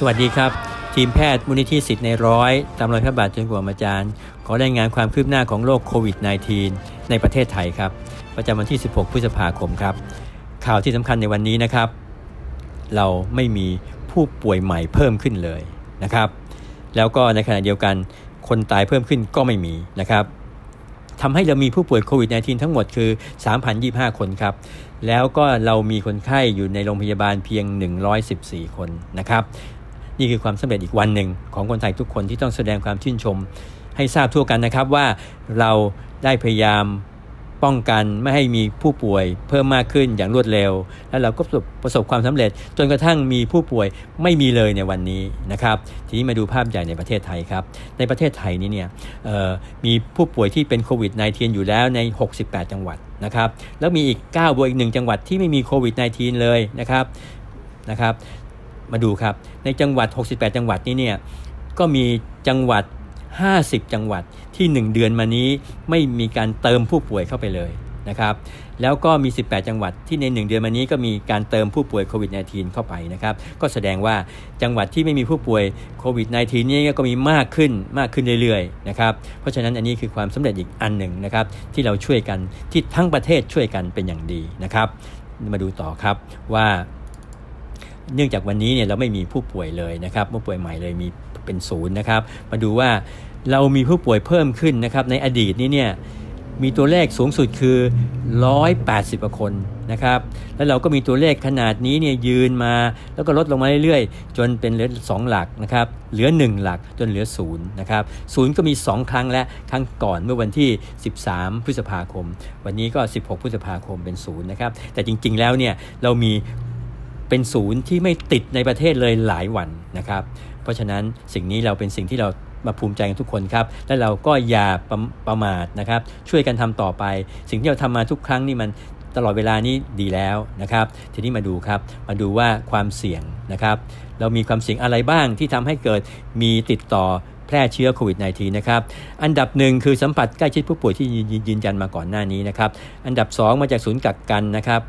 สวัสดีครับ ทีมแพทย์มูลนิธิสิทธิ์ในร้อยตามรอยพระบาทจนกว่าอาจารย์ ขอรายงานความคืบหน้าของโรคโควิด -19 ในประเทศไทยครับ ประจำวันที่ 16 พฤษภาคมครับ ข่าวที่สำคัญในวันนี้นะครับ เราไม่มีผู้ป่วยใหม่เพิ่มขึ้นเลยนะครับ แล้วก็ในขณะเดียวกันคนตายเพิ่มขึ้นก็ไม่มีนะครับทำให้เรามีผู้ป่วยโควิด -19 ทั้งหมดคือ 3,025 คนครับ แล้วก็เรามีคนไข้อยู่ในโรงพยาบาลเพียง 114 คนนะครับ นี่คือความสำเร็จอีกวันหนึ่งของคนไทยทุกคนที่ต้องแสดงความชื่นชม ให้ทราบทั่วกันนะครับว่าเราได้พยายามป้องกันไม่ให้มีผู้ป่วยเพิ่มมากขึ้นอย่างรวดเร็ว แล้วเราก็ประสบความสำเร็จ จนกระทั่งมีผู้ป่วยไม่มีเลยในวันนี้นะครับทีนี้มาดูภาพใหญ่ในประเทศไทยครับ ในประเทศไทยนี้เนี่ยมีผู้ป่วยที่เป็นโควิด -19 อยู่แล้วใน 68 จังหวัดนะครับแล้วมีอีก9บวกอีก 1 จังหวัดที่ไม่มีโควิด -19 เลยนะครับนะครับ มาดูครับ ในจังหวัด 68 จังหวัดนี้เนี่ยก็มีจังหวัด 50 จังหวัดที่ 1 เดือนมานี้ไม่มีการเติมผู้ป่วยเข้าไปเลยนะครับแล้วก็มี 18 จังหวัดที่ใน 1 เดือนมานี้ก็มีการเติมผู้ป่วยโควิด -19 เข้าไปนะครับก็แสดงว่าจังหวัดที่ไม่มีผู้ป่วยโควิด -19 นี้ก็มีมากขึ้นมากขึ้นเรื่อยๆนะครับเพราะฉะนั้นอันนี้คือความสำเร็จอีกอันหนึ่งนะครับที่เราช่วยกันที่ทั้งประเทศช่วยกันเป็นอย่างดีนะครับ มาดูต่อครับว่า เนื่องจากวันนี้เนี่ยเราไม่มีผู้ป่วยเลยนะครับผู้ป่วยใหม่เลยมีเป็นศูนย์นะครับ มาดูว่าเรามีผู้ป่วยเพิ่มขึ้นนะครับ ในอดีตนี้เนี่ยมีตัวเลขสูงสุดคือ 180กว่าคนนะครับ แล้วเราก็มีตัวเลขขนาดนี้เนี่ยยืนมา แล้วก็ลดลงมาเรื่อยๆ จนเป็นเหลือ2หลักนะครับ เหลือ 1 หลักจนเหลือศูนย์นะครับศูนย์ก็มี 2 ครั้งและครั้งก่อนเมื่อวันที่ 13 พฤษภาคม วันนี้ก็ 16 พฤษภาคมเป็นศูนย์นะครับ แต่จริงๆแล้วเนี่ยเรามี เป็นศูนย์ที่ไม่ติดในประเทศเลยหลายวันนะครับ เพราะฉะนั้นสิ่งนี้เราเป็นสิ่งที่เรามาภูมิใจกันทุกคนครับ และเราก็อย่าประประมาทนะครับ ช่วยกันทำต่อไป สิ่งที่เราทำมาทุกครั้งนี่มันตลอดเวลานี้ดีแล้วนะครับ ทีนี้มาดูครับ มาดูว่าความเสี่ยงนะครับ เรามีความเสี่ยงอะไรบ้างที่ทำให้เกิดมีติดต่อแพร่เชื้อโควิด -19 นะครับ อันดับหนึ่งคือสัมผัสใกล้ชิดผู้ป่วยที่ยืนยืนยันมาก่อนหน้านี้นะครับ อันดับ 2 มาจากศูนย์กักกันนะครับ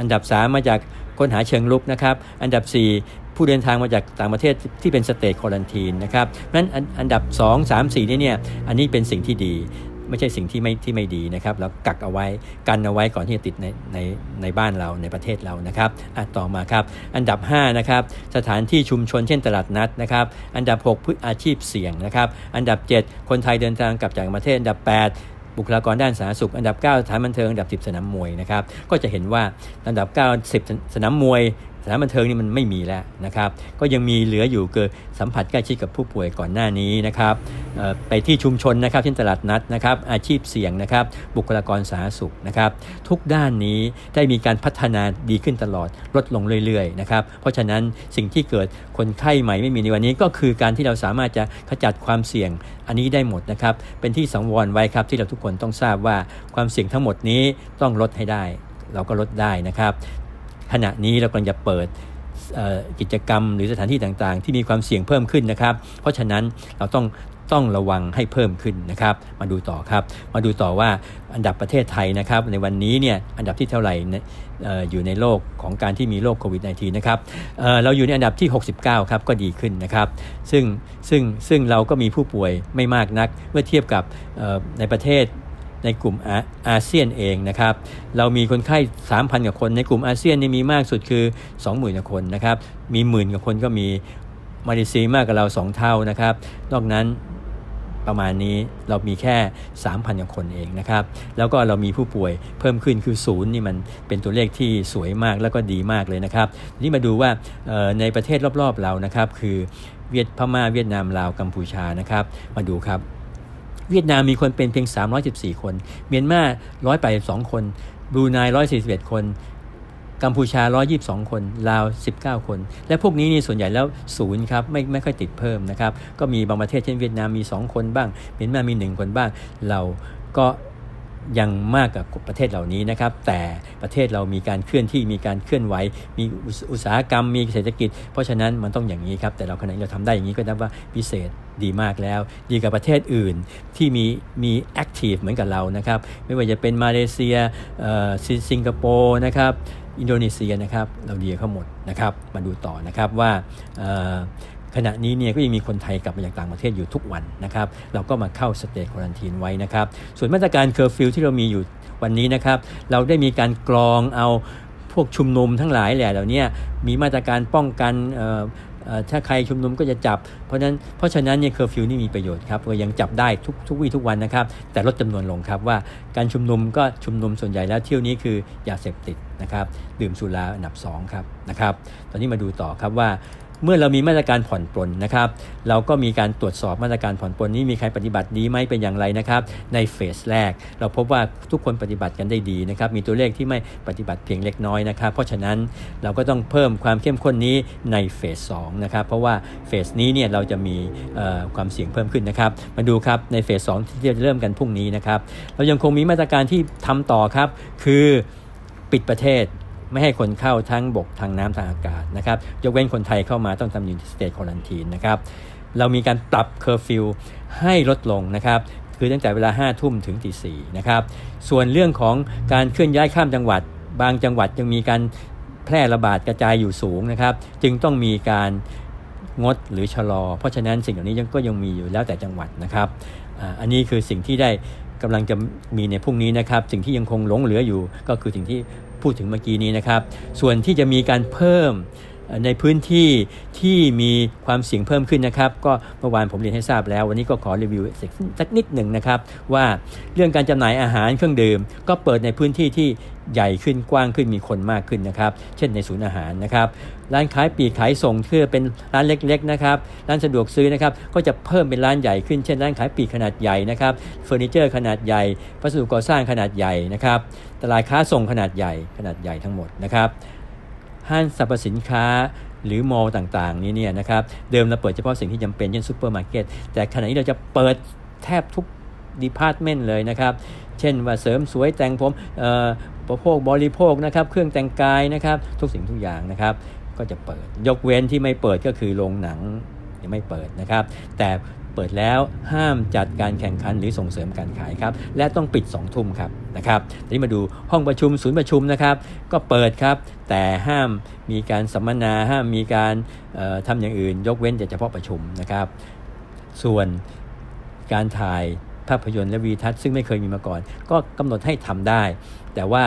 อันดับ 3 มาจาก ค้นหาเชิงลุกนะครับ อันดับ 4 ผู้เดินทางมาจากต่างประเทศที่เป็นสเตทควอลันทีนนะครับนั้นอันอันดับ 2 3 4นี่เนี่ยอันนี้เป็นสิ่งที่ดีไม่ใช่สิ่งที่ไม่ที่ไม่ดีนะครับแล้วกักเอาไว้กันเอาไว้ก่อนที่จะติดในในในบ้านเราในประเทศเรานะครับอะต่อมาครับอันดับ5นะครับสถานที่ชุมชนเช่นตลาดนัดนะครับอันดับ6ผู้อาชีพเสี่ยงนะครับอันดับ 7 คนไทยเดินทางกลับจากต่างประเทศอันดับ 8 บุคลากรด้านสาธารณสุข อันดับ 9 สถานบันเทิง อันดับ 10 สนามมวยนะครับ ก็จะเห็นว่าอันดับ 9 10 สนามมวย สถานบันเทิงนี่มันไม่มีแล้วนะครับ ก็ยังมีเหลืออยู่คือสัมผัสใกล้ชิดกับผู้ป่วยก่อนหน้านี้นะครับไปที่ชุมชนนะครับเช่นตลาดนัดนะครับอาชีพเสี่ยงนะครับบุคลากรสาธารณสุขนะครับทุกด้านนี้ได้มีการพัฒนาดีขึ้นตลอดลดลงเรื่อยๆนะครับเพราะฉะนั้นสิ่งที่เกิดคนไข้ใหม่ไม่มีในวันนี้ก็คือการที่เราสามารถจะขจัดความเสี่ยงอันนี้ได้หมดนะครับเป็นที่สังวรไว้ครับที่เราทุกคนต้องทราบว่าความเสี่ยงทั้งหมดนี้ต้องลดให้ได้เราก็ลดได้นะครับ ขณะนี้เรากำลังจะเปิดกิจกรรมหรือสถานที่ต่างๆ ที่มีความเสี่ยงเพิ่มขึ้นนะครับ เพราะฉะนั้นเราต้องต้องระวังให้เพิ่มขึ้นนะครับ มาดูต่อครับ มาดูต่อว่าอันดับประเทศไทยนะครับ ในวันนี้เนี่ยอันดับที่เท่าไหร่อยู่ในโลกของการที่มีโรคโควิด -19 นะครับเเราอยู่ในอันดับที่ 69 ครับ ก็ดีขึ้นนะครับ ซึ่งซึ่งซึ่งเราก็มีผู้ป่วยไม่มากนัก เมื่อเทียบกับในประเทศ ในกลุ่มอาอาเซียนเองนะครับเรามีคนไข้ 3,000 กว่าคน ในกลุ่มอาเซียนนี่มีมากสุดคือ 20,000กว่าคนนะครับมีหมื่นกว่าคนก็มีมาเลเซียมากกว่าเรา 2 เท่านะครับนอกนั้นประมาณนี้เรามีแค่ 3,000กว่าคนเองนะครับ แล้วก็เรามีผู้ป่วยเพิ่มขึ้นคือศูนย์นี่มันเป็นตัวเลขที่สวยมากแล้วก็ดีมากเลยนะครับ นี่มาดูว่าในประเทศรอบๆเรานะครับ คือเวียดพม่าเวียดนามลาวกัมพูชานะครับ มาดูครับ เวียดนามมีคนเป็นเพียง 314 คน เมียนมา182 คนบรูไน141 คนกัมพูชา 122 คน ลาว 19 คน และพวกนี้นี่ส่วนใหญ่แล้วศูนย์ครับ ไม่ไม่ค่อยติดเพิ่มนะครับ ก็มีบางประเทศเช่นเวียดนามมี 2 คนบ้าง เมียนมามี 1 คนบ้าง เราก็ ยังมากกับประเทศเหล่านี้นะครับ แต่ประเทศเรามีการเคลื่อนที่มีการเคลื่อนไหว มีอุตสาหกรรมมีเศรษฐกิจ เพราะฉะนั้นมันต้องอย่างนี้ครับ แต่เราขณะนี้เราทำได้อย่างนี้ก็นับว่าพิเศษดีมากแล้ว ดีกับประเทศอื่นที่มีมีแอคทีฟเหมือนกับเรานะครับ ไม่ว่าจะเป็นมาเลเซียเอ่อสิงคโปร์นะครับอินโดนีเซียนะครับเราดีเขาหมดนะครับ มาดูต่อนะครับว่า ขณะนี้เนี่ยก็ยังมีคนไทยกลับมาจากต่างประเทศอยู่ทุกวันนะครับ เราก็มาเข้าสเตจควอนตีนไว้นะครับ ส่วนมาตรการเคอร์ฟิวที่เรามีอยู่วันนี้นะครับ เราได้มีการกรองเอาพวกชุมนุมทั้งหลายแหละเหล่านี้มีมาตรการป้องกันถ้าใครชุมนุมก็จะจับ เพราะฉะนั้นเพราะฉะนั้นเนี่ยเคอร์ฟิวนี่มีประโยชน์ครับก็ยังจับได้ทุกทุกวี่ทุกวันนะครับ แต่ลดจำนวนลงครับว่าการชุมนุมก็ชุมนุมส่วนใหญ่แล้วเที่ยวนี้คือยาเสพติดนะครับ ดื่มสุราอันดับ2ครับนะครับ ตอนนี้มาดูต่อครับว่า เมื่อเรามีมาตรการผ่อนปลนนะครับ เราก็มีการตรวจสอบมาตรการผ่อนปลนนี้มีใครปฏิบัติดีไหมเป็นอย่างไรนะครับ ในเฟสแรก เราพบว่าทุกคนปฏิบัติกันได้ดีนะครับ มีตัวเลขที่ไม่ปฏิบัติเพียงเล็กน้อยนะครับ เพราะฉะนั้นเราก็ต้องเพิ่มความเข้มข้นนี้ในเฟส2นะครับ เพราะว่าเฟสนี้เนี่ยเราจะมีความเสี่ยงเพิ่มขึ้นนะครับ มาดูครับในเฟส2ที่จะเริ่มกันพรุ่งนี้นะครับ เรายังคงมีมาตรการที่ทำต่อครับ คือปิดประเทศ ไม่ให้คนเข้าทั้งบกทางน้ำทางอากาศนะครับยกเว้นคนไทยเข้ามาต้องทำยู่สเตจควอนตีนนะครับเรามีการปรับเคอร์ฟิวให้ลดลงนะครับคือตั้งแต่เวลา5ทุ่มถึงตีสี่นะครับส่วนเรื่องของการเคลื่อนย้ายข้ามจังหวัด บางจังหวัดยังมีการแพร่ระบาดกระจายอยู่สูงนะครับ จึงต้องมีการงดหรือชะลอ เพราะฉะนั้นสิ่งเหล่านี้ยังก็ยังมีอยู่แล้วแต่จังหวัดนะครับอันนี้คือสิ่งที่ได้กำลังจะมีในพรุ่งนี้นะครับ สิ่งที่ยังคงหลงเหลืออยู่ก็คือสิ่งที่ พูดถึงเมื่อกี้นี้นะครับ ส่วนที่จะมีการเพิ่ม ในพื้นที่ที่มีความเสี่ยงเพิ่มขึ้นนะครับ ก็เมื่อวานผมเรียนให้ทราบแล้ว วันนี้ก็ขอรีวิวสักนิดหนึ่งนะครับ ว่าเรื่องการจำหน่ายอาหารเครื่องดื่ม ก็เปิดในพื้นที่ที่ใหญ่ขึ้นกว้างขึ้นมีคนมากขึ้นนะครับ เช่นในศูนย์อาหารนะครับ ร้านขายปีกขายส่งที่เป็นร้านเล็กๆนะครับ ร้านสะดวกซื้อนะครับ ก็จะเพิ่มเป็นร้านใหญ่ขึ้น เช่นร้านขายปีกขนาดใหญ่นะครับ เฟอร์นิเจอร์ขนาดใหญ่ วัสดุก่อสร้างขนาดใหญ่นะครับ ตลาดค้าส่งขนาดใหญ่ ขนาดใหญ่ทั้งหมดนะครับ ห้างสรรพสินค้าหรือมอลล์ต่างๆ นี้เนี่ยนะครับเดิมเราเปิดเฉพาะสิ่งที่จำเป็นเช่นซูเปอร์มาร์เก็ตแต่ขณะนี้เราจะเปิดแทบทุกดีพาร์ตเมนต์เลยนะครับ เช่นว่าเสริมสวยแต่งผมเอ่อประโภคบริโภคนะครับ เครื่องแต่งกายนะครับ ทุกสิ่งทุกอย่างนะครับ ก็จะเปิด ยกเว้นที่ไม่เปิดก็คือโรงหนังยังไม่เปิดนะครับ แต่เปิดแล้วห้ามจัดการแข่งขันหรือส่งเสริมการขายครับ และต้องปิด2องทุ่มครับนะครับทีนี้มาดูห้องประชุมศูนย์ประชุมนะครับ ก็เปิดครับ แต่ห้ามมีการสัมมนาห้ามมีการเอ่อทำอย่างอื่น ยกเว้นแต่เฉพาะประชุมนะครับ ส่วนการถ่ายภาพยนตร์และวีทัศน์ซึ่งไม่เคยมีมาก่อน ก็กำหนดให้ทำได้ แต่ว่า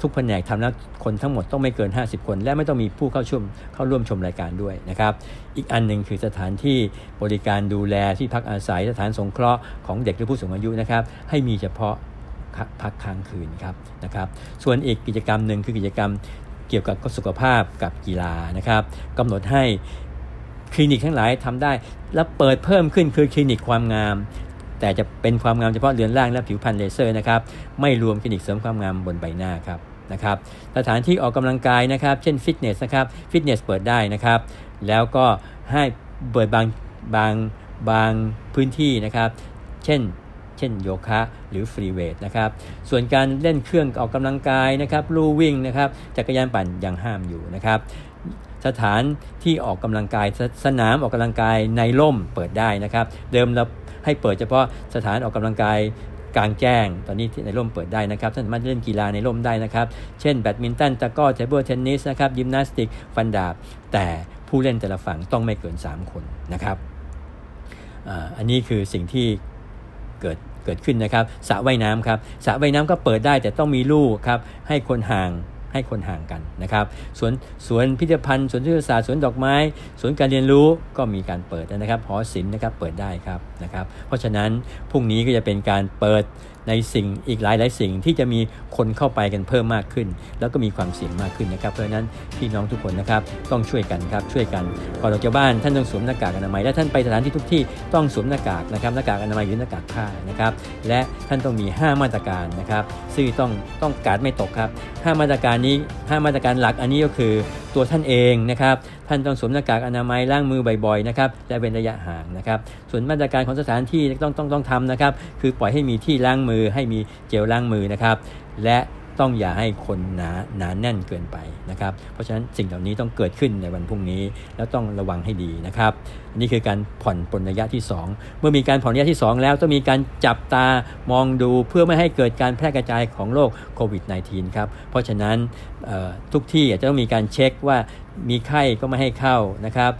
ทุกแผนกทำแล้วคนทั้งหมดต้องไม่เกิน 50 คน และไม่ต้องมีผู้เข้าชมเข้าร่วมชมรายการด้วยนะครับ อีกอันหนึ่งคือสถานที่บริการดูแลที่พักอาศัยสถานสงเคราะห์ของเด็กหรือผู้สูงอายุนะครับ ให้มีเฉพาะพักค้างคืนครับนะครับ ส่วนอีกกิจกรรมหนึ่งคือกิจกรรม เกี่ยวกับสุขภาพกับกีฬานะครับกำหนดให้คลินิกทั้งหลายทำได้ แล้วเปิดเพิ่มขึ้นคือคลินิกความงาม แต่จะเป็นความงามเฉพาะเรือนร่างและผิวพรรณเลเซอร์นะครับไม่รวมคลินิกเสริมความงามบนใบหน้าครับนะครับสถานที่ออกกำลังกายนะครับ เช่นฟิตเนสนะครับฟิตเนสเปิดได้นะครับ แล้วก็ให้เปิดบางบางบางพื้นที่นะครับ เช่น เช่นโยคะหรือฟรีเวทนะครับส่วนการเล่นเครื่องออกกำลังกายนะครับลู่วิ่งนะครับจักรยานปั่นยังห้ามอยู่นะครับสถานที่ออกกำลังกายสสนามออกกำลังกายในร่มเปิดได้นะครับ เดิมเราให้เปิดเฉพาะสถานออกกำลังกายกลางแจ้ง ตอนนี้ในร่มเปิดได้นะครับท่านสามารถเล่นกีฬาในร่มได้นะครับ เช่นแบดมินตันตะก้อเทเบิลเทนนิสนะครับยิมนาสติก ฟันดาบ แต่ผู้เล่นแต่ละฝั่งต้องไม่เกิน 3 คนนะครับ อันนี้คือสิ่งที่เกิด กิดขึ้นนะครับสระว่ายน้ำครับสระว่ายน้ำก็เปิดได้แต่ต้องมีลู่ครับให้คนห่างให้คนห่างกันนะครับสวนสวนพิพิธภัณฑ์สวนที่ศาสตร์สวนดอกไม้สวนการเรียนรู้ก็มีการเปิดนะครับหอศิลป์นะครับเปิดได้ครับนะครับ เพราะฉะนั้นพรุ่งนี้ก็จะเป็นการเปิด ในสิ่งอีกหลายหลายสิ่งที่จะมีคนเข้าไปกันเพิ่มมากขึ้น แล้วก็มีความเสี่ยงมากขึ้นนะครับ เพราะฉะนั้นพี่น้องทุกคนนะครับต้องช่วยกันครับช่วยกันก่อนออกจากบ้านท่านต้องสวมหน้ากากอนามัยและท่านไปสถานที่ทุกที่ต้องสวมหน้ากากนะครับหน้ากากอนามัยหรือหน้ากากผ้านะครับและท่านต้องมี 5 มาตรการนะครับซึ่งต้องต้องการไม่ตกครับ 5 มาตรการนี้ 5 มาตรการหลักอันนี้ก็คือตัวท่านเองนะครับ ท่านต้องสวมหน้ากากอนามัยล้างมือบ่อยๆนะครับและเว้นระยะห่างนะครับ ส่วนมาตรการของสถานที่ต้องต้องต้องทำนะครับ คือปล่อยให้มีที่ล้างมือให้มีเจลล้างมือนะครับ และ ต้องอย่าให้คนหนาหนาแน่นเกินไปนะครับ เพราะฉะนั้นสิ่งเหล่านี้ต้องเกิดขึ้นในวันพรุ่งนี้ แล้วต้องระวังให้ดีนะครับนนี้คือการผ่อนปลนระยะที่ 2 เมื่อมีการผ่อนระยะที่ 2 แล้วต้องมีการจับตามองดูเพื่อไม่ให้เกิดการแพร่กระจายของโรคโควิด -19 ครับเพราะฉะนั้นทุกที่จะต้องมีการเช็คว่ามีไข้ก็ไม่ให้เข้านะครับ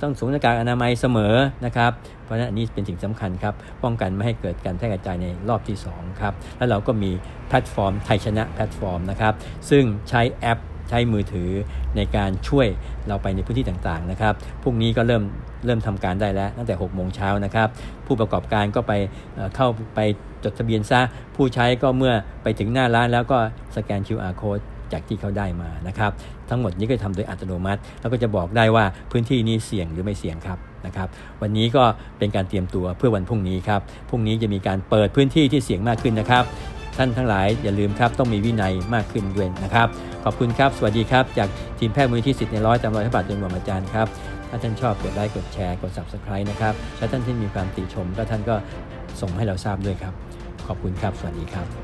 ต้องสวมหน้ากากอนามัยเสมอนะครับ เพราะนั้นอันนี้เป็นสิ่งสำคัญครับ ป้องกันไม่ให้เกิดการแพร่กระจายในรอบที่ 2 ครับ แล้วเราก็มีแพลตฟอร์มไทยชนะแพลตฟอร์มนะครับ ซึ่งใช้แอปใช้มือถือในการช่วยเราไปในพื้นที่ต่างๆนะครับ พรุ่งนี้ก็เริ่มเริ่มทำการได้แล้วตั้งแต่6โมงเช้านะครับ ผู้ประกอบการก็ไปเเข้าไปจดทะเบียนซะ ผู้ใช้ก็เมื่อไปถึงหน้าร้านแล้วก็สแกน QR code จากที่เขาได้มานะครับ ทั้งหมดนี้ก็ทำโดยอัตโนมัติ แล้วก็จะบอกได้ว่าพื้นที่นี้เสี่ยงหรือไม่เสี่ยงครับนะครับวันนี้ก็เป็นการเตรียมตัวเพื่อวันพรุ่งนี้ครับพรุ่งนี้จะมีการเปิดพื้นที่ที่เสี่ยงมากขึ้นนะครับ ท่านทั้งหลายอย่าลืมครับต้องมีวินัยมากขึ้นด้วยนะครับ ขอบคุณครับ สวัสดีครับ จากทีมแพทย์มูลที่สิทธิ์ในร้อยตามรอยพระบาทจนกว่าอาจารย์ครับถ้าท่านชอบกดไลค์กดแชร์กด subscribe นะครับและท่านที่มีความติชมก็ท่านก็ส่งให้เราทราบด้วยครับ ขอบคุณครับ สวัสดีครับ